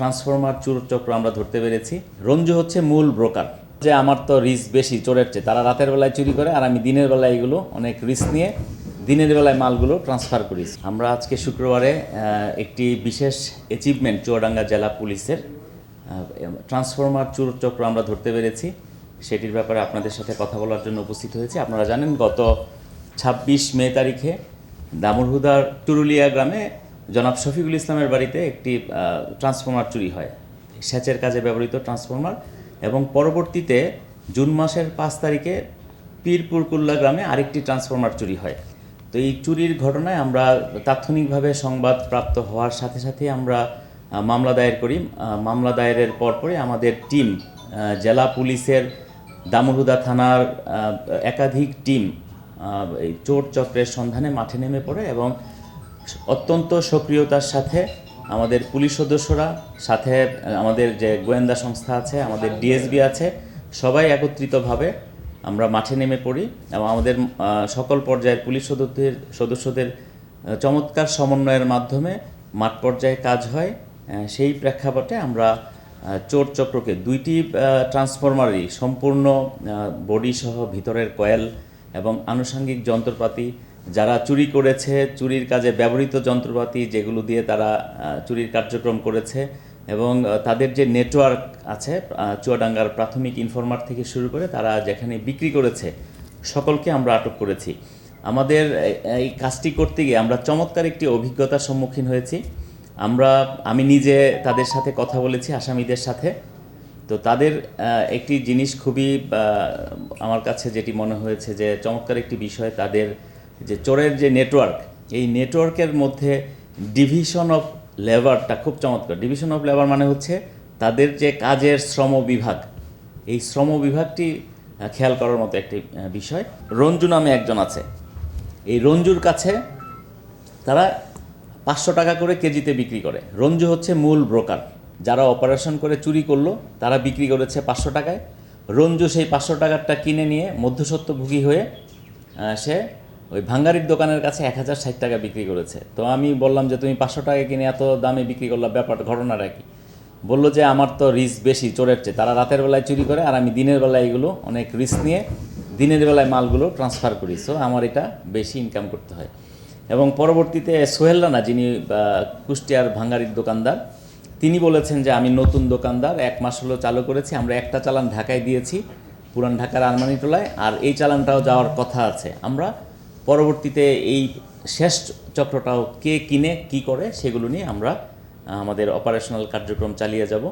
Transformer চোর চক্র আমরা ধরতে পেরেছি। রঞ্জু হচ্ছে মূল ব্রোকার যে আমার তো রিস্ক বেশি চোরের চেয়ে। তারা রাতের বেলায় চুরি করে আর আমি দিনের বেলায় এগুলো অনেক রিস্ক নিয়ে দিনের বেলায় মালগুলো ট্রান্সফার করি। আমরা আজকে শুক্রবারে একটি বিশেষ অ্যাচিভমেন্ট চুয়াডাঙ্গা জেলা পুলিশের ট্রান্সফরমার চোর চক্র আমরা ধরতে পেরেছি। সেটির ব্যাপারে আপনাদের সাথে কথা বলার জন্য উপস্থিত হয়েছি। আপনারা জানেন গত ছাব্বিশ মে তারিখে দামুরহুদার টুরুলিয়া গ্রামে জনাব শফিকুল ইসলামের বাড়িতে একটি ট্রান্সফরমার চুরি হয়। সেচের কাজে ব্যবহৃত ট্রান্সফরমার এবং পরবর্তীতে জুন মাসের পাঁচ তারিখে পীরপুরকুল্লা গ্রামে আরেকটি ট্রান্সফরমার চুরি হয়। তো এই চুরির ঘটনায় আমরা তাৎক্ষণিকভাবে সংবাদ প্রাপ্ত হওয়ার সাথে সাথে আমরা মামলা দায়ের করি। মামলা দায়েরের পরপরই আমাদের টিম জেলা পুলিশের দামুরহুদা থানার একাধিক টিম চোর চক্রের সন্ধানে মাঠে নেমে পড়ে এবং অত্যন্ত সক্রিয়তার সাথে আমাদের পুলিশ সদস্যরা, সাথে আমাদের যে গোয়েন্দা সংস্থা আছে, আমাদের ডিএসবি আছে, সবাই একত্রিতভাবে আমরা মাঠে নেমে পড়ি এবং আমাদের সকল পর্যায়ের পুলিশ সদস্যদের সদস্যদের চমৎকার সমন্বয়ের মাধ্যমে মাঠ পর্যায়ে কাজ হয়। সেই প্রেক্ষাপটে আমরা চোর চক্রকে দুইটি ট্রান্সফরমারই সম্পূর্ণ বডি সহ ভিতরের কয়েল এবং আনুষঙ্গিক যন্ত্রপাতি যারা চুরি করেছে, চুরির কাজে ব্যবহৃত যন্ত্রপাতি যেগুলো দিয়ে তারা চুরির কার্যক্রম করেছে এবং তাদের যে নেটওয়ার্ক আছে চুয়াডাঙ্গার প্রাথমিক ইনফরমার থেকে শুরু করে তারা যেখানে বিক্রি করেছে, সকলকে আমরা আটক করেছি। আমাদের এই- কাজটি করতে গিয়ে আমরা চমৎকার একটি অভিজ্ঞতার সম্মুখীন হয়েছি। আমরা, আমি নিজে তাদের সাথে কথা বলেছি, আসামিদের সাথে। তো তাদের একটি জিনিস খুবই আমার কাছে যেটি মনে হয়েছে যে চমৎকার একটি বিষয়, তাদের যে চোরের যে নেটওয়ার্ক এই নেটওয়ার্কের মধ্যে ডিভিশন অফ লেবারটা খুব চমৎকার। ডিভিশন অফ লেবার মানে হচ্ছে তাদের যে কাজের শ্রম বিভাগ। এই শ্রম বিভাগটি খেয়াল করার মতো একটি বিষয়। রঞ্জু নামে একজন আছে। এই রঞ্জুর কাছে তারা পাঁচশো টাকা করে কেজিতে বিক্রি করে। রঞ্জু হচ্ছে মূল ব্রোকার যারা অপারেশন করে, চুরি করল, তারা বিক্রি করেছে পাঁচশো টাকায়। রঞ্জু সেই পাঁচশো টাকারটা কিনে নিয়ে মধ্যসত্ত্বভোগী হয়ে সে ওই ভাঙ্গারির দোকানের কাছে এক হাজার ষাট টাকা বিক্রি করেছে। তো আমি বললাম যে, তুমি পাঁচশো টাকা কিনে এত দামে বিক্রি করলা, ব্যাপার ঘটনাটা কি? বলল যে, আমার তো রিস্ক বেশি চোরের চেয়ে। তারা রাতের বেলায় চুরি করে আর আমি দিনের বেলায় এগুলো অনেক রিস্ক নিয়ে দিনের বেলায় মালগুলো ট্রান্সফার করি। সো আমার এটা বেশি ইনকাম করতে হয়। এবং পরবর্তীতে সোহেল রানা, যিনি কুষ্টিয়ার ভাঙ্গারির দোকানদার, তিনি বলেছেন যে, আমি নতুন দোকানদার, এক মাস হলো চালু করেছি, আমরা একটা চালান ঢাকায় দিয়েছি, পুরান ঢাকার আরমানিটোলায় আর এই চালানটাও যাওয়ার কথা আছে। আমরা পরবর্তীতে এই শেষ চক্রটাও কে কিনে, কি করে, সেগুলো নিয়ে আমরা আমাদের অপারেশনাল কার্যক্রম চালিয়ে যাব।